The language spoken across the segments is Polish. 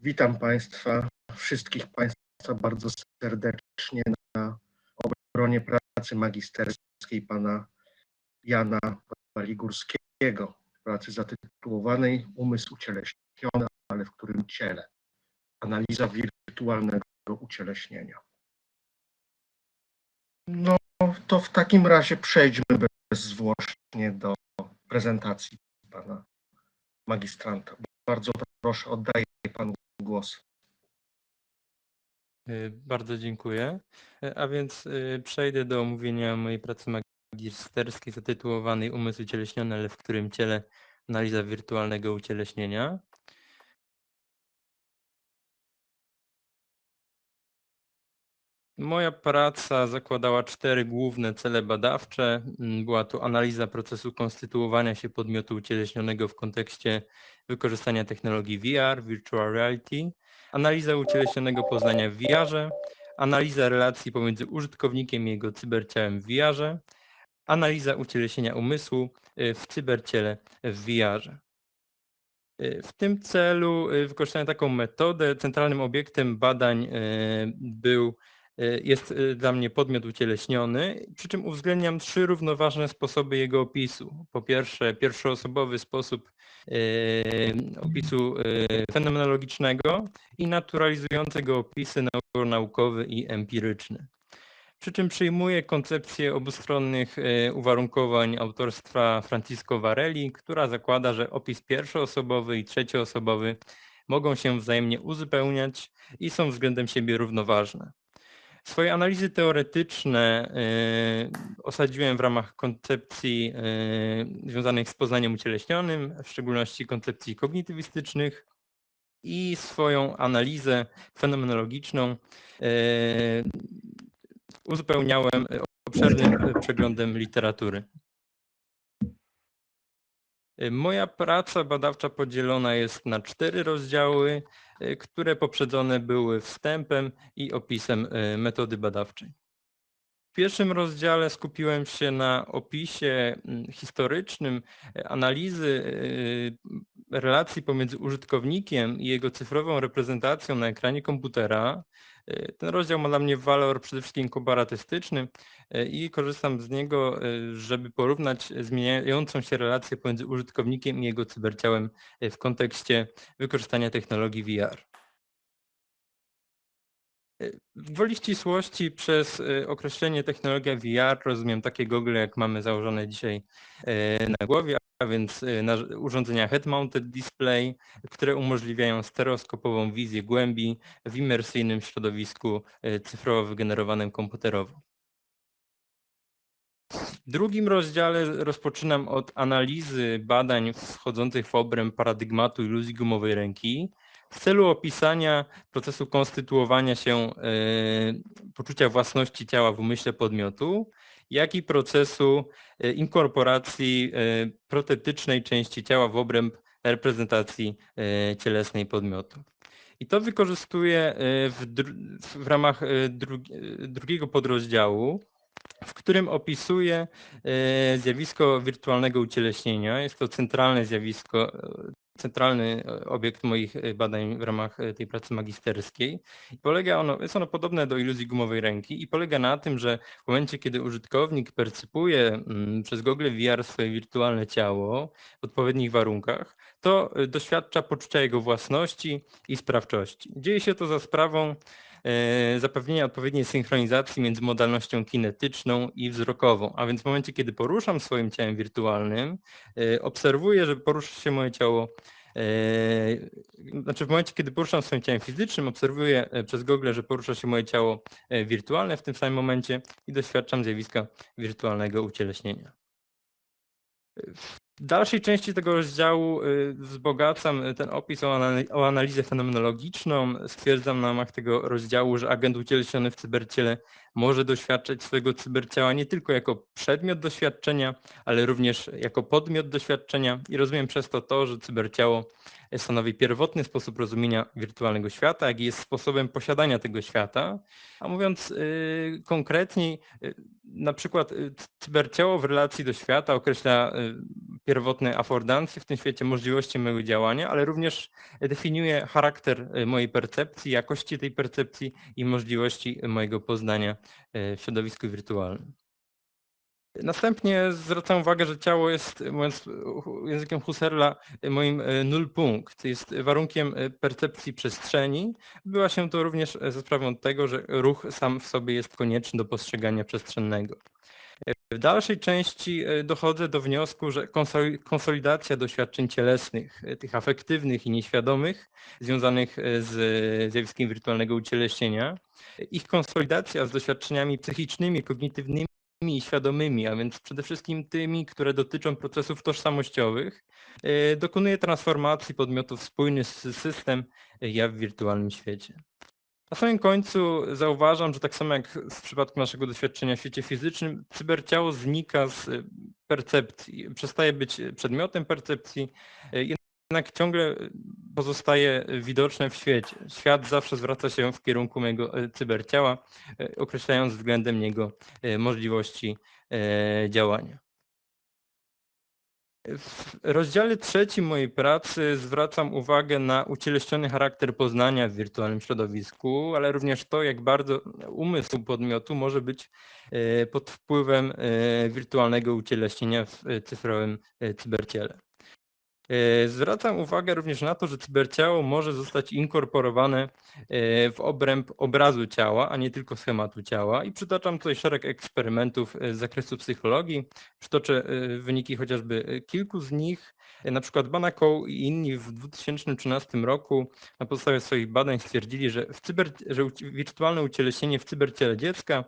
Witam Państwa, wszystkich Państwa bardzo serdecznie na obronie pracy magisterskiej pana Jana Waligórskiego, pracy zatytułowanej Umysł ucieleśniony, ale w którym ciele? Analiza wirtualnego ucieleśnienia. No to w takim razie przejdźmy bezzwłocznie do prezentacji pana magistranta. Bardzo proszę, oddaję panu głos. Y, Bardzo dziękuję. Y, A więc y, przejdę do omówienia mojej pracy magisterskiej zatytułowanej Umysł ucieleśniony, ale w którym ciele analiza wirtualnego ucieleśnienia. Moja praca zakładała cztery główne cele badawcze. Mm, Była to analiza procesu konstytuowania się podmiotu ucieleśnionego w kontekście wykorzystania technologii VR, Virtual Reality, analiza ucieleśnionego poznania w VR-ze, analiza relacji pomiędzy użytkownikiem i jego cyberciałem w VR-ze, analiza ucieleśnienia umysłu y, w cyberciele w VR-ze. Y, W tym celu y, wykorzystałem taką metodę. Centralnym obiektem badań był, jest y, dla mnie podmiot ucieleśniony, przy czym uwzględniam trzy równoważne sposoby jego opisu. Po pierwsze, pierwszoosobowy sposób y, opisu fenomenologicznego i naturalizujący go opisy nau- naukowy i empiryczny. Przy czym przyjmuję koncepcję obustronnych e, uwarunkowań autorstwa Francisco Varelli, która zakłada, że opis pierwszoosobowy i trzecioosobowy mogą się wzajemnie uzupełniać i są względem siebie równoważne. Swoje analizy teoretyczne e, osadziłem w ramach koncepcji e, związanych z poznaniem ucieleśnionym, w szczególności koncepcji kognitywistycznych i swoją analizę fenomenologiczną e, uzupełniałem obszernym przeglądem literatury. E, Moja praca badawcza podzielona jest na cztery rozdziały, e, które poprzedzone były wstępem i opisem e, metody badawczej. W pierwszym rozdziale skupiłem się na opisie historycznym analizy relacji pomiędzy użytkownikiem i jego cyfrową reprezentacją na ekranie komputera. E, Ten rozdział ma dla mnie walor przede wszystkim komparatystyczny e, i korzystam z niego, e, żeby porównać zmieniającą się relację pomiędzy użytkownikiem i jego cyberciałem w kontekście wykorzystania technologii VR. W gwoli ścisłości przez y, określenie technologia VR rozumiem takie gogle, jak mamy założone dzisiaj y, na głowie, a więc urządzenia head-mounted display, które umożliwiają stereoskopową wizję głębi w imersyjnym środowisku cyfrowo wygenerowanym komputerowo. W drugim rozdziale rozpoczynam od analizy badań wchodzących w obręb paradygmatu iluzji gumowej ręki w celu opisania procesu konstytuowania się e, poczucia własności ciała w umyśle podmiotu, jak i procesu e, inkorporacji e, protetycznej części ciała w obręb reprezentacji cielesnej podmiotu. I to wykorzystuję w, w ramach drugi- drugiego podrozdziału, w którym opisuję e, zjawisko wirtualnego ucieleśnienia. Jest to centralne zjawisko, centralny e, obiekt moich e, badań w ramach e, tej pracy magisterskiej. Polega ono, jest ono podobne do iluzji gumowej ręki i polega na tym, że w momencie, kiedy użytkownik percypuje mm, przez gogle VR swoje wirtualne ciało w odpowiednich warunkach, to doświadcza poczucia jego własności i sprawczości. Dzieje się to za sprawą zapewnienia odpowiedniej synchronizacji między modalnością kinetyczną i wzrokową. A więc w momencie, kiedy poruszam swoim ciałem wirtualnym, e, obserwuję, że porusza się moje ciało. e, Znaczy w momencie, kiedy poruszam swoim ciałem fizycznym, obserwuję e, przez gogle, że porusza się moje ciało e, wirtualne w tym samym momencie i doświadczam zjawiska wirtualnego ucieleśnienia. W dalszej części tego rozdziału y, wzbogacam y, ten opis o, anali- o analizę fenomenologiczną. Stwierdzam na ramach tego rozdziału, że agent ucieleśniony w cyberciele może doświadczać swojego cyberciała nie tylko jako przedmiot doświadczenia, ale również jako podmiot doświadczenia i rozumiem przez to to, że cyberciało stanowi pierwotny sposób rozumienia wirtualnego świata, jak i jest sposobem posiadania tego świata. A mówiąc y, konkretniej, y, na przykład y, cyberciało w relacji do świata określa pierwotne afordancje w tym świecie, możliwości mojego działania, ale również definiuje charakter mojej percepcji, jakości tej percepcji i możliwości mojego poznania w środowisku wirtualnym. Następnie zwracam uwagę, że ciało jest, mówiąc językiem Husserla, moim e, null punkt, jest warunkiem e, percepcji przestrzeni. Była się to również e, ze sprawą tego, że ruch sam w sobie jest konieczny do postrzegania przestrzennego. W dalszej części dochodzę do wniosku, że konsoli- konsolidacja doświadczeń cielesnych, tych afektywnych i nieświadomych, związanych z zjawiskiem wirtualnego ucieleśnienia, ich konsolidacja z doświadczeniami psychicznymi, kognitywnymi, i świadomymi, a więc przede wszystkim tymi, które dotyczą procesów tożsamościowych, e, dokonuje transformacji podmiotu w spójny sy- system e, ja w wirtualnym świecie. Na samym końcu zauważam, że tak samo jak w przypadku naszego doświadczenia w świecie fizycznym, cyberciało znika z e, percepcji, przestaje być przedmiotem percepcji, jednak ciągle pozostaje widoczne w świecie. Świat zawsze zwraca się w kierunku mojego e, cyberciała, e, określając względem niego e, możliwości działania. W rozdziale trzecim mojej pracy zwracam uwagę na ucieleśniony charakter poznania w wirtualnym środowisku, ale również to, jak bardzo umysł podmiotu może być pod wpływem wirtualnego ucieleśnienia w cyfrowym cyberciele. E, Zwracam uwagę również na to, że cyberciało może zostać inkorporowane e, w obręb obrazu ciała, a nie tylko schematu ciała. I przytaczam tutaj szereg eksperymentów e, z zakresu psychologii. Przytoczę wyniki chociażby kilku z nich. Na przykład Banako i inni w 2013 roku na podstawie swoich badań stwierdzili, że, w cyber, że wirtualne ucieleśnienie w cyberciele dziecka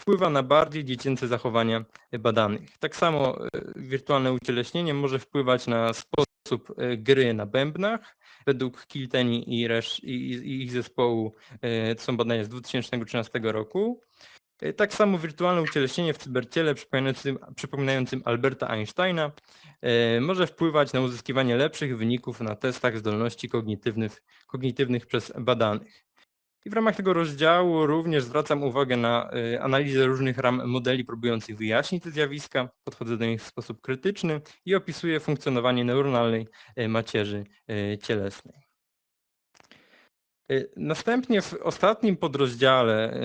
wpływa na bardziej dziecięce zachowania badanych. Tak samo e, wirtualne ucieleśnienie może wpływać na sposób e, gry na bębnach. Według Kilteni i, resz, i, i ich zespołu e, to są badania z 2013 roku. Tak samo wirtualne ucieleśnienie w cyberciele przypominającym, przypominającym Alberta Einsteina może wpływać na uzyskiwanie lepszych wyników na testach zdolności kognitywnych, kognitywnych przez badanych. I w ramach tego rozdziału również zwracam uwagę na e, analizę różnych ram modeli próbujących wyjaśnić te zjawiska, podchodzę do nich w sposób krytyczny i opisuję funkcjonowanie neuronalnej e, macierzy e, cielesnej. Następnie w ostatnim podrozdziale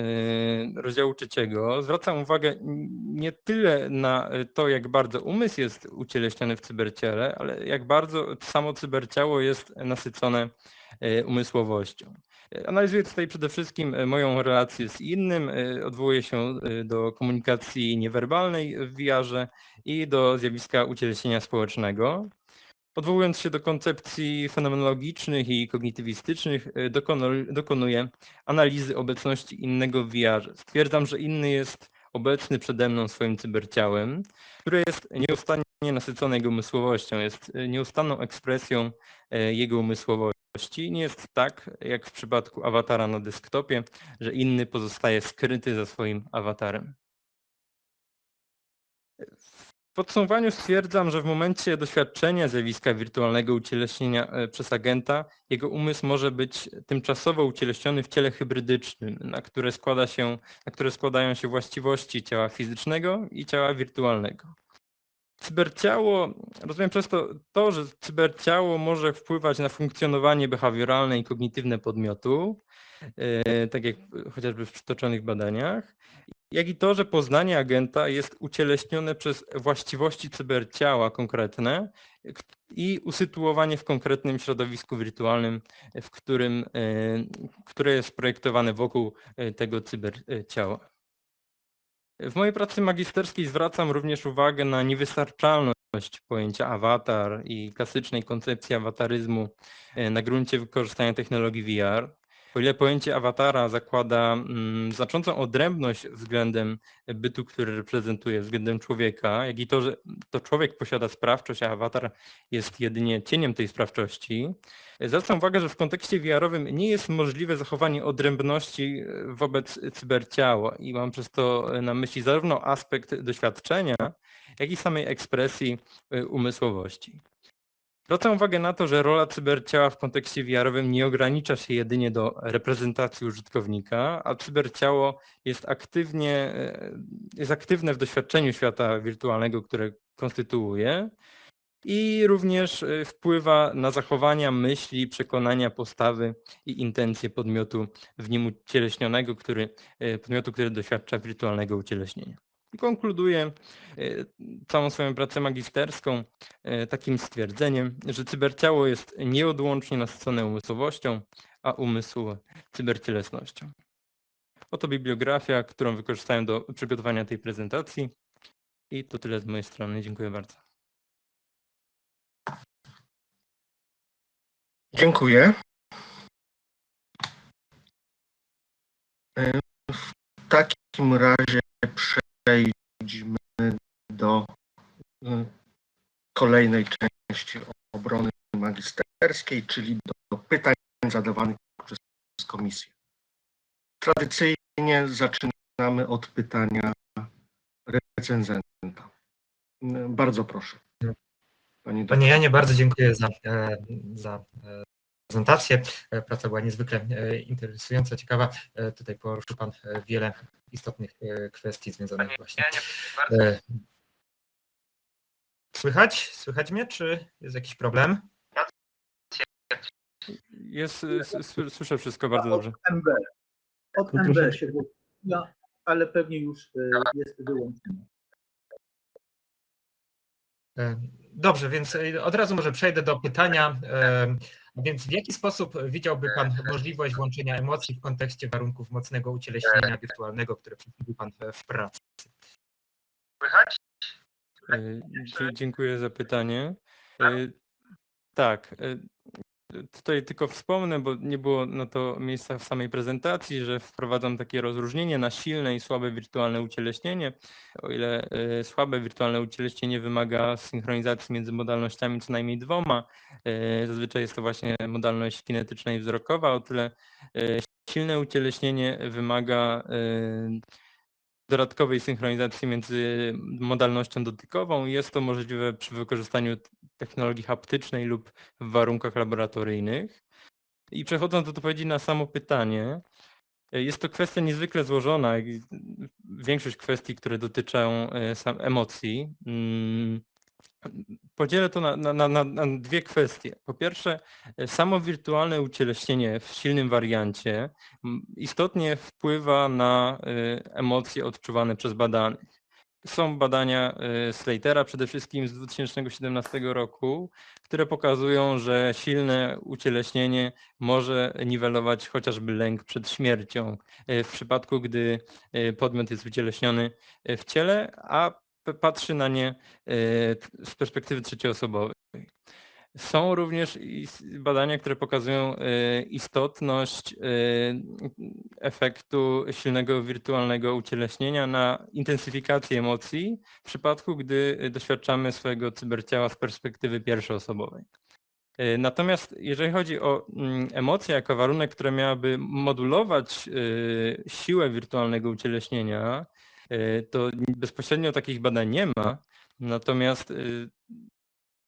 rozdziału trzeciego zwracam uwagę nie tyle na to, jak bardzo umysł jest ucieleśniony w cyberciele, ale jak bardzo samo cyberciało jest nasycone umysłowością. Analizuję tutaj przede wszystkim e, moją relację z innym, e, odwołuję się e, do komunikacji niewerbalnej w VR-ze i do zjawiska ucieleśnienia społecznego. Odwołując się do koncepcji fenomenologicznych i kognitywistycznych, dokonu- dokonuję analizy obecności innego w VR. Stwierdzam, że inny jest obecny przede mną swoim cyberciałem, które jest nieustannie nasycone jego umysłowością, jest nieustanną ekspresją jego umysłowości. Nie jest tak, jak w przypadku awatara na desktopie, że inny pozostaje skryty za swoim awatarem. W podsumowaniu stwierdzam, że w momencie doświadczenia zjawiska wirtualnego ucieleśnienia e, przez agenta, jego umysł może być tymczasowo ucieleśniony w ciele hybrydycznym, na które, składa się, na które składają się właściwości ciała fizycznego i ciała wirtualnego. Cyberciało, rozumiem przez to to, że cyberciało może wpływać na funkcjonowanie behawioralne i kognitywne podmiotu, e, tak jak chociażby w przytoczonych badaniach, jak i to, że poznanie agenta jest ucieleśnione przez właściwości cyberciała konkretne i usytuowanie w konkretnym środowisku wirtualnym, w którym, e, które jest projektowane wokół e, tego cyberciała. W mojej pracy magisterskiej zwracam również uwagę na niewystarczalność pojęcia awatar i klasycznej koncepcji awataryzmu e, na gruncie wykorzystania technologii VR. O ile pojęcie awatara zakłada mm, znaczącą odrębność względem bytu, który reprezentuje, względem człowieka, jak i to, że to człowiek posiada sprawczość, a awatar jest jedynie cieniem tej sprawczości, zwracam uwagę, że w kontekście VR-owym nie jest możliwe zachowanie odrębności e, wobec cyberciała i mam przez to na myśli zarówno aspekt doświadczenia, jak i samej ekspresji e, umysłowości. Zwracam uwagę na to, że rola cyberciała w kontekście VR-owym nie ogranicza się jedynie do reprezentacji użytkownika, a cyberciało jest aktywnie, e, jest aktywne w doświadczeniu świata wirtualnego, które konstytuuje i również e, wpływa na zachowania, myśli, przekonania, postawy i intencje podmiotu w nim ucieleśnionego, który, e, podmiotu, który doświadcza wirtualnego ucieleśnienia. Konkluduję e, całą swoją pracę magisterską e, takim stwierdzeniem, że cyberciało jest nieodłącznie nasycone umysłowością, a umysł cybercielesnością. Oto bibliografia, którą wykorzystałem do przygotowania tej prezentacji. I to tyle z mojej strony. Dziękuję bardzo. Dziękuję. E, W takim razie przejdźmy do e, kolejnej części obrony magisterskiej, czyli do pytań zadawanych przez komisję. Tradycyjnie zaczynamy od pytania recenzenta. E, Bardzo proszę. Panie Panie Janie, bardzo dziękuję za, e, za prezentację. E, Praca była niezwykle e, interesująca, ciekawa. E, Tutaj poruszył Pan wiele istotnych kwestii związanych właśnie. Słychać? Słychać mnie, czy jest jakiś problem? Jest, słyszę wszystko bardzo dobrze. MB. Od MB się włączyła, ale pewnie już jest wyłączona. E, Dobrze, więc od razu może przejdę do pytania. Więc w jaki sposób widziałby Pan możliwość włączenia emocji w kontekście warunków mocnego ucieleśnienia wirtualnego, które przedstawił Pan w- pracy? E, dzie- Dziękuję za pytanie. E, Tak. Tutaj tylko wspomnę, bo nie było na to miejsca w samej prezentacji, że wprowadzam takie rozróżnienie na silne i słabe wirtualne ucieleśnienie. O ile e, słabe wirtualne ucieleśnienie wymaga synchronizacji między modalnościami co najmniej dwoma, e, zazwyczaj jest to właśnie modalność kinetyczna i wzrokowa, o tyle e, silne ucieleśnienie wymaga dodatkowej synchronizacji między modalnością dotykową. Jest to możliwe przy wykorzystaniu technologii haptycznej lub w warunkach laboratoryjnych. I przechodząc do odpowiedzi na samo pytanie, e, jest to kwestia niezwykle złożona. i Większość kwestii, które dotyczą e, emocji. Podzielę to na, na, na, na- dwie kwestie. Po pierwsze, e, samo wirtualne ucieleśnienie w silnym wariancie istotnie wpływa na e, emocje odczuwane przez badanych. Są badania e, Slatera przede wszystkim z 2017 roku, które pokazują, że silne ucieleśnienie może niwelować chociażby lęk przed śmiercią w przypadku, gdy podmiot jest ucieleśniony w ciele, a patrzy na nie e, z perspektywy trzecioosobowej. Są również badania, które pokazują e, istotność e, efektu silnego wirtualnego ucieleśnienia na intensyfikację emocji w przypadku, gdy doświadczamy swojego cyberciała z perspektywy pierwszoosobowej. Natomiast jeżeli chodzi o mm, emocje jako warunek, który miałaby modulować siłę wirtualnego ucieleśnienia, to bezpośrednio takich badań nie ma. Natomiast e,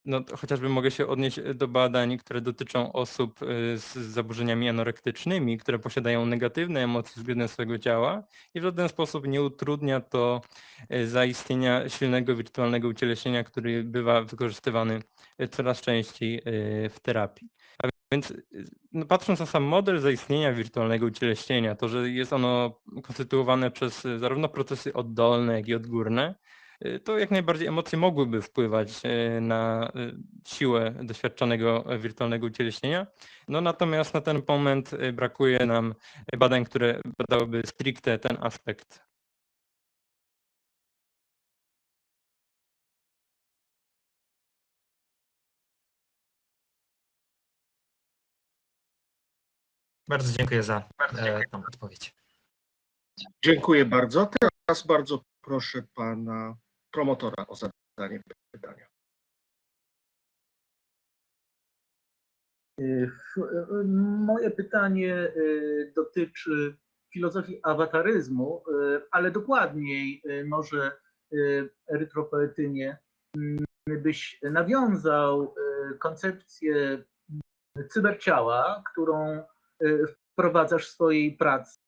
no, chociażby mogę się odnieść do badań, które dotyczą osób y, z zaburzeniami anorektycznymi, które posiadają negatywne emocje względem swojego ciała i w żaden sposób nie utrudnia to y, zaistnienia silnego wirtualnego ucieleśnienia, który bywa wykorzystywany coraz częściej w terapii. A więc no, patrząc na sam model zaistnienia wirtualnego ucieleśnienia, to, że jest ono konstytuowane przez zarówno procesy oddolne, jak i odgórne, to jak najbardziej emocje mogłyby wpływać y, na y, siłę doświadczanego y, wirtualnego ucieleśnienia. No natomiast na ten moment y, brakuje nam badań, które badałyby stricte ten aspekt. Bardzo dziękuję za e, tą odpowiedź. Dziękuję bardzo. Teraz bardzo proszę pana promotora o zadanie pytania. Moje pytanie y, dotyczy filozofii awataryzmu, y, ale dokładniej y, może erytropoetynie mm, byś nawiązał koncepcję cyberciała, którą wprowadzasz w swojej pracy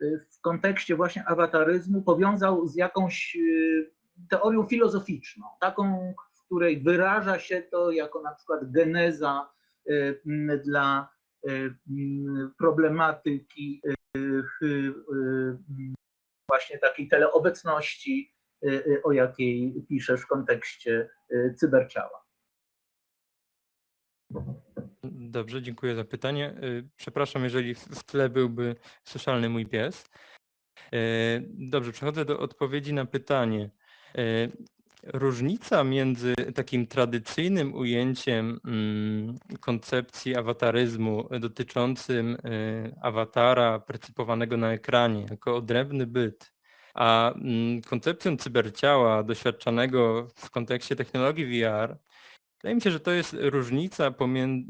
w kontekście właśnie awataryzmu powiązał z jakąś teorią filozoficzną, taką, w której wyraża się to jako na przykład geneza y, dla y, problematyki y, właśnie takiej teleobecności, o jakiej piszesz w kontekście cyberciała. Dobrze, dziękuję za pytanie. Przepraszam, jeżeli w tle byłby słyszalny mój pies. Dobrze, przechodzę do odpowiedzi na pytanie. Y, Różnica między takim tradycyjnym ujęciem mm, koncepcji awataryzmu dotyczącym y, awatara percypowanego na ekranie jako odrębny byt, a mm, koncepcją cyberciała doświadczanego w kontekście technologii VR, wydaje mi się, że to jest różnica pomiędzy,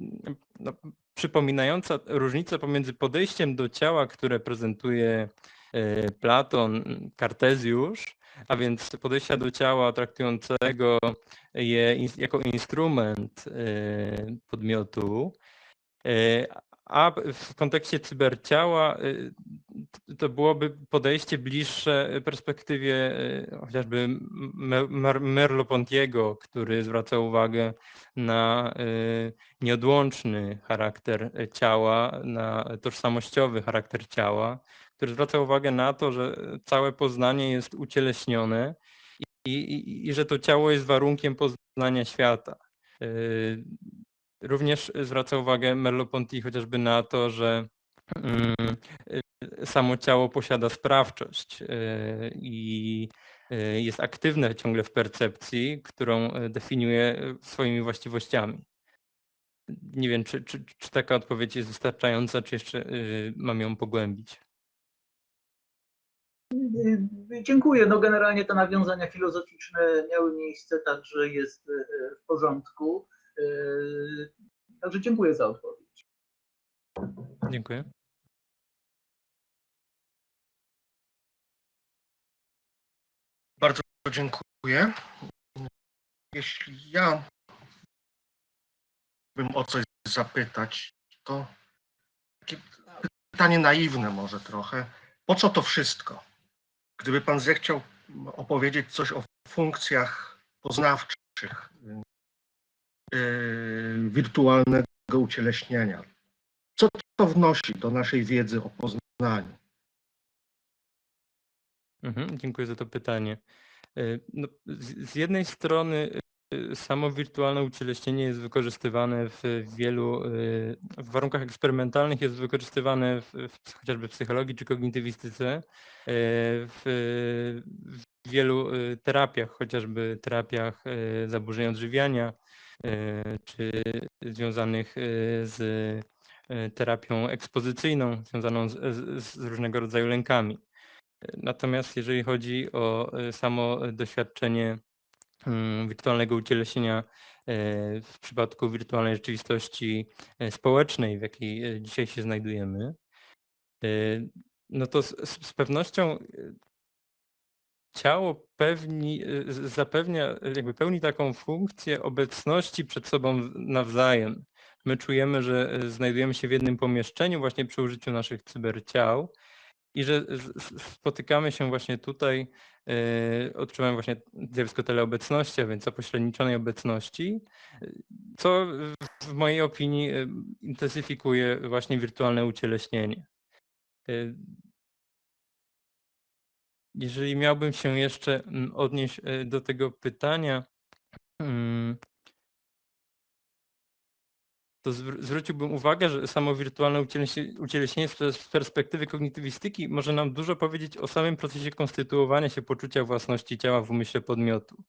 no, przypominająca różnicę pomiędzy podejściem do ciała, które prezentuje e, Platon, Kartezjusz, a więc podejścia do ciała traktującego je jako instrument e, podmiotu, e, a w kontekście cyberciała e, to byłoby podejście bliższe perspektywie e, chociażby Me- Mer- Merleau-Pontiego, który zwraca uwagę na e, nieodłączny charakter ciała, na tożsamościowy charakter ciała, który zwraca uwagę na to, że całe poznanie jest ucieleśnione i, i, i że to ciało jest warunkiem poznania świata. Również zwraca uwagę Merleau-Ponty chociażby na to, że mm, y, samo ciało posiada sprawczość y, i y, jest aktywne ciągle w percepcji, którą definiuje swoimi właściwościami. Nie wiem, czy, czy, czy taka odpowiedź jest wystarczająca, czy jeszcze mam ją pogłębić. Dziękuję. No generalnie te nawiązania filozoficzne miały miejsce, także jest w porządku. Y, Także dziękuję za odpowiedź. Dziękuję. Bardzo dziękuję. Jeśli ja bym o coś zapytać, to takie pytanie naiwne może trochę. Po co to wszystko? Gdyby pan zechciał opowiedzieć coś o funkcjach poznawczych yy, wirtualnego ucieleśnienia, co to wnosi do naszej wiedzy o poznaniu? Mhm, dziękuję za to pytanie. Y, No, z, jednej strony y, samo wirtualne ucieleśnienie jest wykorzystywane w wielu, w warunkach eksperymentalnych jest wykorzystywane w, w chociażby w psychologii czy kognitywistyce, w, w wielu terapiach, chociażby terapiach zaburzeń odżywiania, czy związanych y, z y, terapią ekspozycyjną, związaną z, z, z różnego rodzaju lękami. Natomiast jeżeli chodzi o e, samo doświadczenie mm, wirtualnego ucieleśnienia e, w przypadku wirtualnej rzeczywistości e, społecznej, w jakiej e, dzisiaj się znajdujemy, e, no to z, z pewnością e, ciało pewni, z- zapewnia, e, jakby pełni taką funkcję obecności przed sobą nawzajem. My czujemy, że e, znajdujemy się w jednym pomieszczeniu właśnie przy użyciu naszych cyberciał i że spotykamy się właśnie tutaj, odczuwamy właśnie zjawisko teleobecności, a więc zapośredniczonej obecności, co w- mojej opinii intensyfikuje właśnie wirtualne ucieleśnienie. Jeżeli miałbym się jeszcze mm, odnieść yy, do tego pytania, mm, to zwr- zwróciłbym uwagę, że samo wirtualne ucieleśnie- ucieleśnienie z pers- z perspektywy kognitywistyki może nam dużo powiedzieć o samym procesie konstytuowania się poczucia własności ciała w umyśle podmiotu.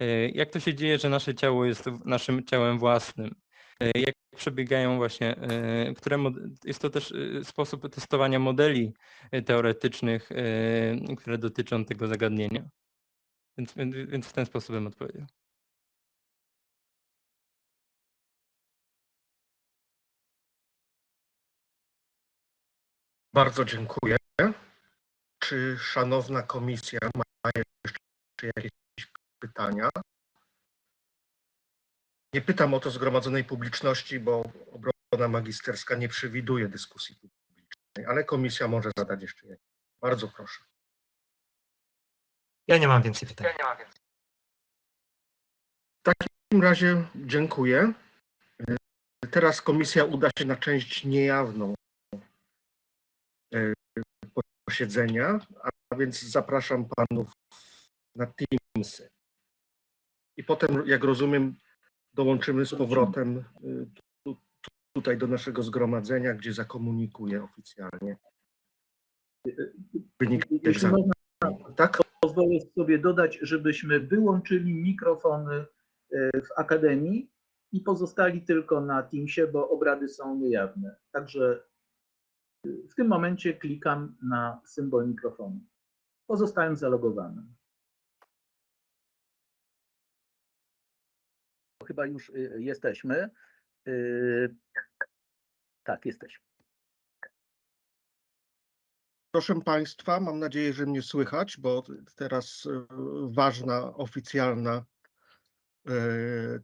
E, Jak to się dzieje, że nasze ciało jest naszym ciałem własnym? E, Jak przebiegają właśnie, e, które jest to też e, sposób testowania modeli teoretycznych, które dotyczą tego zagadnienia. Więc- więc w ten sposób bym odpowiedział. Bardzo dziękuję. Czy szanowna komisja ma jeszcze jakieś pytania? Nie pytam o to zgromadzonej publiczności, bo obrona magisterska nie przewiduje dyskusji publicznej, ale komisja może zadać jeszcze jedno. Bardzo proszę. Ja nie mam więcej pytań. W takim razie dziękuję. Teraz komisja uda się na część niejawną e, posiedzenia, a więc zapraszam panów na Teamsy. I potem, jak rozumiem, dołączymy z powrotem y, tu, tu, tutaj do naszego zgromadzenia, gdzie zakomunikuję oficjalnie wynik Jeśli egzaminu. można, Tak? pozwolę sobie dodać, żebyśmy wyłączyli mikrofony w Akademii i pozostali tylko na Teamsie, bo obrady są niejawne. Także w tym momencie klikam na symbol mikrofonu. Pozostałem zalogowanym. Chyba już y, jesteśmy. Y, Tak, jesteśmy. Proszę Państwa, mam nadzieję, że mnie słychać, bo teraz e, ważna oficjalna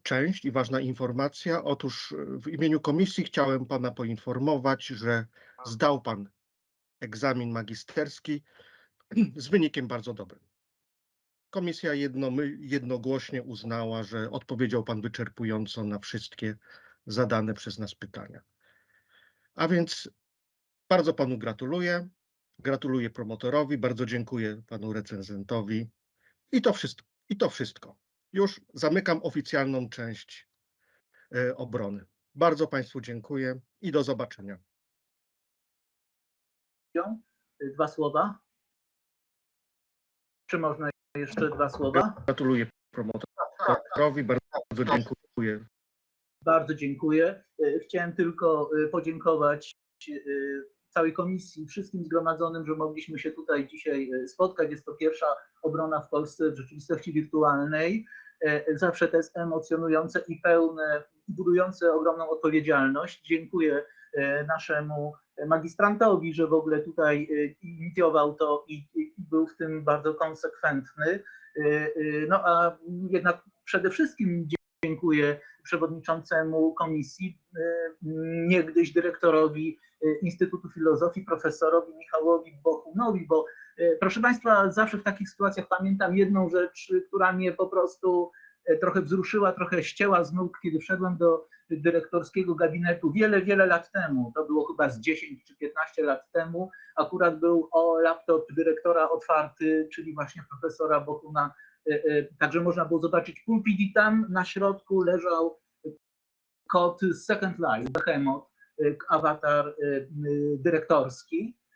część i ważna informacja. Otóż w imieniu komisji chciałem Pana poinformować, że zdał Pan egzamin magisterski z wynikiem bardzo dobrym. Komisja jednomy, jednogłośnie uznała, że odpowiedział Pan wyczerpująco na wszystkie zadane przez nas pytania. A więc bardzo Panu gratuluję. Gratuluję promotorowi, bardzo dziękuję panu recenzentowi. I to wszystko. I to wszystko. Już zamykam oficjalną część e, obrony. Bardzo Państwu dziękuję i do zobaczenia. Y, Dwa słowa. Czy można jeszcze dwa słowa? Gratuluję promotorowi, bardzo dziękuję. Bardzo dziękuję. E, Chciałem tylko e, podziękować e, całej komisji, wszystkim zgromadzonym, że mogliśmy się tutaj dzisiaj spotkać. Jest to pierwsza obrona w Polsce w rzeczywistości wirtualnej. Zawsze to jest emocjonujące i pełne, i budujące ogromną odpowiedzialność. Dziękuję naszemu magistrantowi, że w ogóle tutaj e, inicjował to i, i był w tym bardzo konsekwentny. E, e, No a jednak przede wszystkim dziękuję przewodniczącemu komisji, y, niegdyś dyrektorowi y, Instytutu Filozofii, profesorowi Michałowi Bochunowi, bo y, proszę Państwa, zawsze w takich sytuacjach pamiętam jedną rzecz, y, która mnie po prostu y, trochę wzruszyła, trochę ścięła z nóg, kiedy wszedłem do dyrektorskiego gabinetu wiele, wiele lat temu. To było chyba z 10 czy 15 lat temu. Akurat był o laptop dyrektora otwarty, czyli właśnie profesora Bochuna E, e, Także można było zobaczyć pulpit i tam na środku leżał kod Second Life, Behemoth, e, awatar e, dyrektorski, e,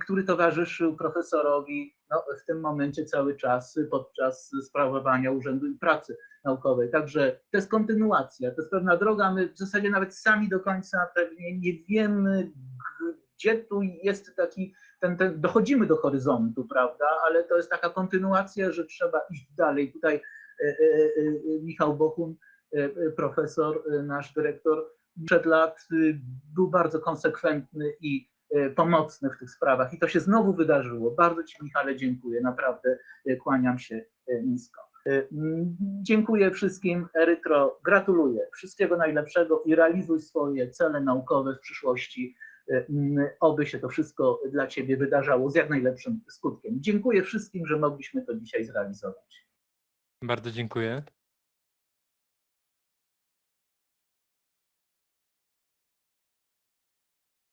który towarzyszył profesorowi no, w tym momencie cały czas podczas sprawowania Urzędu i Pracy Naukowej. Także to jest kontynuacja, to jest pewna droga. My w zasadzie nawet sami do końca pewnie nie wiemy, gdzie tu jest taki ten, ten, dochodzimy do horyzontu, prawda, ale to jest taka kontynuacja, że trzeba iść dalej. Tutaj e, e, Michał Bochun, profesor, nasz dyrektor, przed lat był bardzo konsekwentny i pomocny w tych sprawach i to się znowu wydarzyło. Bardzo Ci Michale dziękuję, naprawdę e, kłaniam się e, nisko. E, Dziękuję wszystkim. Erytro, gratuluję. Wszystkiego najlepszego i realizuj swoje cele naukowe w przyszłości. Oby się to wszystko dla Ciebie wydarzało z jak najlepszym skutkiem. Dziękuję wszystkim, że mogliśmy to dzisiaj zrealizować. Bardzo dziękuję.